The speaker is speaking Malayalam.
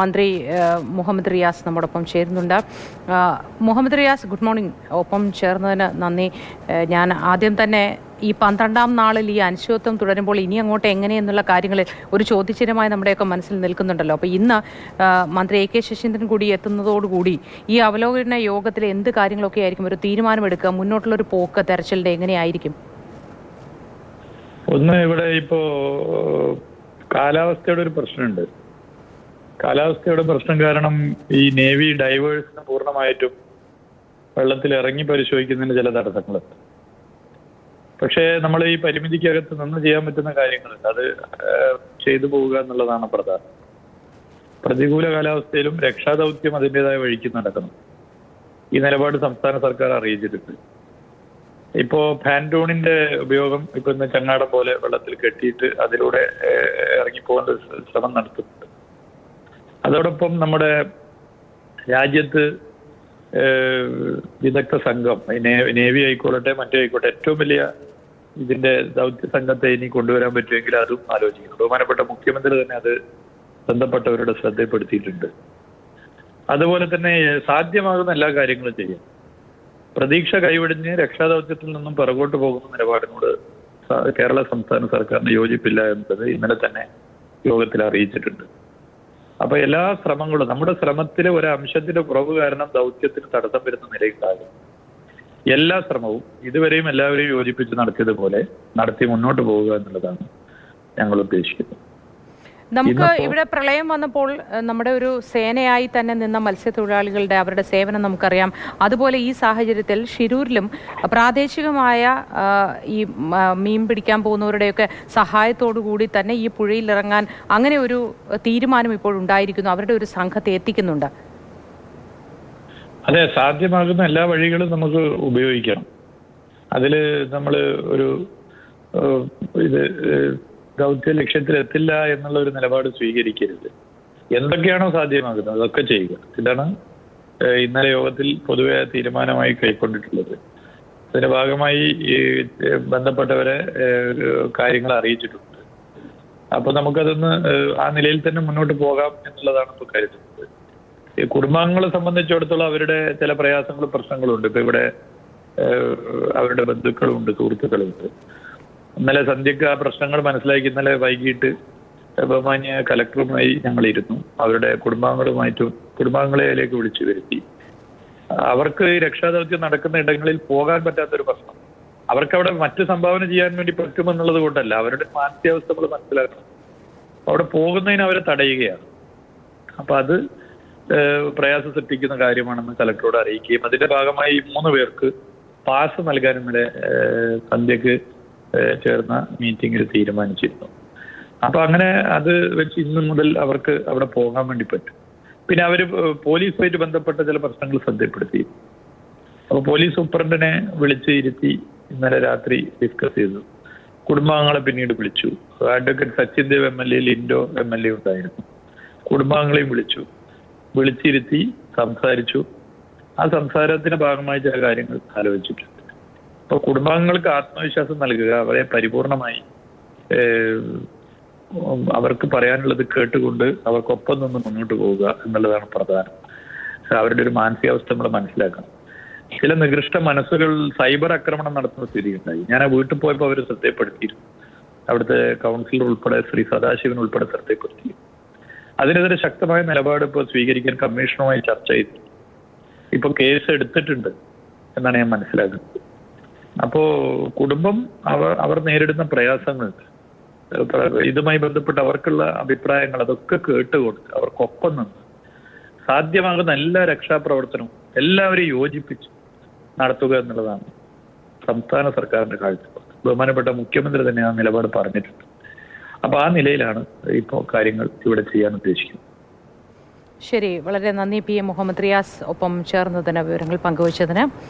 മന്ത്രി മുഹമ്മദ് റിയാസ് നമ്മോടൊപ്പം ചേരുന്നുണ്ട്. Muhammad Riyas good morning. ഒപ്പം ചേർന്നതിന് നന്ദി. ഞാൻ ആദ്യം തന്നെ ഈ പന്ത്രണ്ടാം നാളിൽ ഈ അനിശ്ചിതത്വം തുടരുമ്പോൾ ഇനി അങ്ങോട്ട് എങ്ങനെയെന്നുള്ള കാര്യങ്ങളിൽ ഒരു ചോദ്യചിഹ്നമായി നമ്മുടെയൊക്കെ മനസ്സിൽ നിൽക്കുന്നുണ്ടല്ലോ. അപ്പോൾ ഇന്ന് മന്ത്രി എ കെ ശശീന്ദ്രൻ കൂടി എത്തുന്നതോടുകൂടി ഈ അവലോകന യോഗത്തിൽ എന്ത് കാര്യങ്ങളൊക്കെ ആയിരിക്കും ഒരു തീരുമാനമെടുക്കുക മുന്നോട്ടുള്ള ഒരു പോക്ക് തെരച്ചിലിന്റെ എങ്ങനെയായിരിക്കും? ഒന്ന് ഇവിടെ ഇപ്പോ കാലാവസ്ഥയുടെ ഒരു പ്രശ്നമുണ്ട്. കാലാവസ്ഥയുടെ പ്രശ്നം കാരണം ഈ നേവി ഡൈവേഴ്സിന് പൂർണമായിട്ടും വെള്ളത്തിൽ ഇറങ്ങി പരിശോധിക്കുന്നതിന് ചില തടസ്സങ്ങളുണ്ട്. പക്ഷേ നമ്മൾ ഈ പരിമിതിക്കകത്ത് നിന്ന് ചെയ്യാൻ പറ്റുന്ന കാര്യങ്ങളുണ്ട്. അത് ചെയ്തു പോവുക എന്നുള്ളതാണ് പ്രധാനം. പ്രതികൂല കാലാവസ്ഥയിലും രക്ഷാദൗത്യം അതിന്റെതായ വഴിക്ക് നടക്കണം. ഈ നിലപാട് സംസ്ഥാന സർക്കാർ അറിയിച്ചിട്ടുണ്ട്. ഇപ്പോ ഫാൻഡോണിന്റെ ഉപയോഗം ഇപ്പൊ ഇന്ന് ചങ്ങാടം പോലെ വെള്ളത്തിൽ കെട്ടിയിട്ട് അതിലൂടെ ഇറങ്ങിപ്പോകാൻ ശ്രമം നടത്തുന്നുണ്ട് അതോടൊപ്പം നമ്മുടെ രാജ്യത്ത് വിദഗ്ധ സംഘം നേവി ആയിക്കോട്ടെ മറ്റേ ആയിക്കോട്ടെ ഏറ്റവും വലിയ ഇതിന്റെ ദൗത്യ സംഘത്തെ ഇനി കൊണ്ടുവരാൻ പറ്റുമെങ്കിൽ അതും ആലോചിക്കുന്നു ബഹുമാനപ്പെട്ട മുഖ്യമന്ത്രി തന്നെ അത് ബന്ധപ്പെട്ടവരുടെ ശ്രദ്ധപ്പെടുത്തിയിട്ടുണ്ട്. അതുപോലെ തന്നെ സാധ്യമാകുന്ന എല്ലാ കാര്യങ്ങളും ചെയ്യാം. പ്രതീക്ഷ കൈവിടിഞ്ഞ് രക്ഷാദൗത്യത്തിൽ നിന്നും പിറകോട്ട് പോകുന്ന നിലപാടിനോട് കേരള സംസ്ഥാന സർക്കാരിന് യോജിപ്പില്ല എന്നത് ഇന്നലെ തന്നെ യോഗത്തിൽ അറിയിച്ചിട്ടുണ്ട്. അപ്പൊ എല്ലാ ശ്രമങ്ങളും നമ്മുടെ ശ്രമത്തിലെ ഒരു അംശത്തിന്റെ കുറവ് കാരണം ദൗത്യത്തിന് തടസ്സം വരുന്ന നിലയുണ്ടാകും എല്ലാ ശ്രമവും ഇതുവരെയും എല്ലാവരെയും യോജിപ്പിച്ച് നടത്തിയതുപോലെ നടത്തി മുന്നോട്ട് പോവുക എന്നുള്ളതാണ് ഞങ്ങൾ ഉദ്ദേശിക്കുന്നത്. നമുക്ക് ഇവിടെ പ്രളയം വന്നപ്പോൾ നമ്മുടെ ഒരു സേനയായി തന്നെ നിന്ന മത്സ്യത്തൊഴിലാളികളുടെ അവരുടെ സേവനം നമുക്കറിയാം. അതുപോലെ ഈ സാഹചര്യത്തിൽ ഷിരൂരിലും പ്രാദേശികമായ ഈ മീൻ പിടിക്കാൻ പോകുന്നവരുടെയൊക്കെ സഹായത്തോടു കൂടി തന്നെ ഈ പുഴയിൽ ഇറങ്ങാൻ അങ്ങനെ ഒരു തീരുമാനം ഇപ്പോൾ ഉണ്ടായിരിക്കുന്നു. അവരുടെ ഒരു സംഘത്തെ എത്തിക്കുന്നുണ്ട്. അതെ സാധ്യമാകുന്ന എല്ലാ വഴികളും നമുക്ക് ഉപയോഗിക്കാം. അതിൽ നമ്മൾ ഒരു ഇത് ദൗത്യ ലക്ഷ്യത്തിൽ എത്തില്ല എന്നുള്ള ഒരു നിലപാട് സ്വീകരിക്കരുത്. എന്തൊക്കെയാണോ സാധ്യമാകുന്നത് അതൊക്കെ ചെയ്യുക. ഇതാണ് ഇന്നലെ യോഗത്തിൽ പൊതുവെ തീരുമാനമായി കൈക്കൊണ്ടിട്ടുള്ളത്. അതിന്റെ ഭാഗമായി ഈ ബന്ധപ്പെട്ടവരെ കാര്യങ്ങൾ അറിയിച്ചിട്ടുണ്ട്. അപ്പൊ നമുക്കതൊന്ന് ആ നിലയിൽ തന്നെ മുന്നോട്ട് പോകാം എന്നുള്ളതാണ് ഇപ്പൊ കരുതുന്നത്. കുടുംബാംഗങ്ങളെ സംബന്ധിച്ചിടത്തോളം അവരുടെ ചില പ്രയാസങ്ങളും പ്രശ്നങ്ങളും ഉണ്ട് ഇപ്പൊ ഇവിടെ അവരുടെ ബന്ധുക്കളും ഉണ്ട് ബന്ധുക്കളുണ്ട് സുഹൃത്തുക്കളുണ്ട് ഇന്നലെ സന്ധ്യക്ക് ആ പ്രശ്നങ്ങൾ മനസ്സിലാക്കി ഇന്നലെ വൈകിട്ട് ബഹുമാന്യ കലക്ടറുമായി ഞങ്ങൾ ഇരുന്നു അവരുടെ കുടുംബാംഗങ്ങളുമായിട്ടും കുടുംബാംഗങ്ങളെ അതിലേക്ക് വിളിച്ചു വരുത്തി. അവർക്ക് രക്ഷാദൗത്യം നടക്കുന്ന ഇടങ്ങളിൽ പോകാൻ പറ്റാത്തൊരു പ്രശ്നം. അവർക്ക് അവിടെ മറ്റു സംഭാവന ചെയ്യാൻ വേണ്ടി പറ്റുമെന്നുള്ളത് കൊണ്ടല്ല. അവരുടെ മാനസികാവസ്ഥ നമ്മൾ മനസ്സിലാക്കണം. അവിടെ പോകുന്നതിന് അവരെ തടയുകയാണ്. അപ്പൊ അത് പ്രയാസ സൃഷ്ടിക്കുന്ന കാര്യമാണെന്ന് കലക്ടറോട് അറിയിക്കുകയും അതിന്റെ ഭാഗമായി മൂന്ന് പേർക്ക് പാസ് നൽകാൻ ഇന്നലെ സന്ധ്യക്ക് ചേർന്ന മീറ്റിംഗിൽ തീരുമാനിച്ചിരുന്നു. അപ്പൊ അങ്ങനെ അത് വെച്ച് ഇന്ന് മുതൽ അവർക്ക് അവിടെ പോകാൻ വേണ്ടി പറ്റും. പിന്നെ അവർ പോലീസുമായിട്ട് ബന്ധപ്പെട്ട ചില പ്രശ്നങ്ങൾ ശ്രദ്ധപ്പെടുത്തി അപ്പൊ പോലീസ് സൂപ്രണ്ടിനെ വിളിച്ച് ഇരുത്തി ഇന്നലെ രാത്രി ഡിസ്കസ് ചെയ്തു. കുടുംബാംഗങ്ങളെ പിന്നീട് വിളിച്ചു. Advocate Sachin Dev M L A Lindo M L A ഉണ്ടായിരുന്നു. കുടുംബാംഗങ്ങളെയും വിളിച്ചു. വിളിച്ചിരുത്തി സംസാരിച്ചു. ആ സംസാരത്തിന്റെ ഭാഗമായി ചില കാര്യങ്ങൾ ആലോചിച്ചിട്ടുണ്ട്. അപ്പൊ കുടുംബാംഗങ്ങൾക്ക് ആത്മവിശ്വാസം നൽകുക അവരെ പരിപൂർണമായി അവർക്ക് പറയാനുള്ളത് കേട്ടുകൊണ്ട് അവർക്കൊപ്പം നിന്ന് മുന്നോട്ട് പോവുക എന്നുള്ളതാണ് പ്രധാനം. അവരുടെ ഒരു മാനസികാവസ്ഥ നമ്മൾ മനസ്സിലാക്കണം. ചില നികൃഷ്ട മനസ്സുകൾ സൈബർ ആക്രമണം നടത്തുന്ന സ്ഥിതി ഉണ്ടായി. ഞാൻ ആ വീട്ടിൽ പോയപ്പോൾ അവർ ശ്രദ്ധപ്പെടുത്തിയിരുന്നു അവിടുത്തെ കൗൺസിലർ ഉൾപ്പെടെ ശ്രീ സദാശിവൻ ഉൾപ്പെടെ ശ്രദ്ധയപ്പെടുത്തി അതിനെതിരെ ശക്തമായ നിലപാട് ഇപ്പോൾ സ്വീകരിക്കാൻ കമ്മീഷനുമായി ചർച്ച ചെയ്തു. ഇപ്പൊ കേസ് എടുത്തിട്ടുണ്ട് എന്നാണ് ഞാൻ മനസ്സിലാക്കുന്നത്. അപ്പോ കുടുംബം അവർ അവർ നേരിടുന്ന പ്രയാസങ്ങൾ ഇതുമായി ബന്ധപ്പെട്ട് അവർക്കുള്ള അഭിപ്രായങ്ങൾ അതൊക്കെ കേട്ടുകൊണ്ട് അവർക്കൊപ്പം നിന്ന് സാധ്യമാകുന്ന എല്ലാ രക്ഷാപ്രവർത്തനവും എല്ലാവരെയും യോജിപ്പിച്ച് നടത്തുക എന്നുള്ളതാണ് സംസ്ഥാന സർക്കാരിന്റെ കാഴ്ചപ്പാട്. ബഹുമാനപ്പെട്ട മുഖ്യമന്ത്രി തന്നെ ആ നിലപാട് പറഞ്ഞിട്ടുണ്ട്. അപ്പൊ ആ നിലയിലാണ് ഇപ്പോൾ കാര്യങ്ങൾ ഇവിടെ ചെയ്യാൻ ഉദ്ദേശിക്കുന്നത്. ശരി വളരെ നന്ദി പി എം മുഹമ്മദ് റിയാസ് ഒപ്പം ചേർന്നതിന് വിവരങ്ങൾ പങ്കുവച്ചതിന്.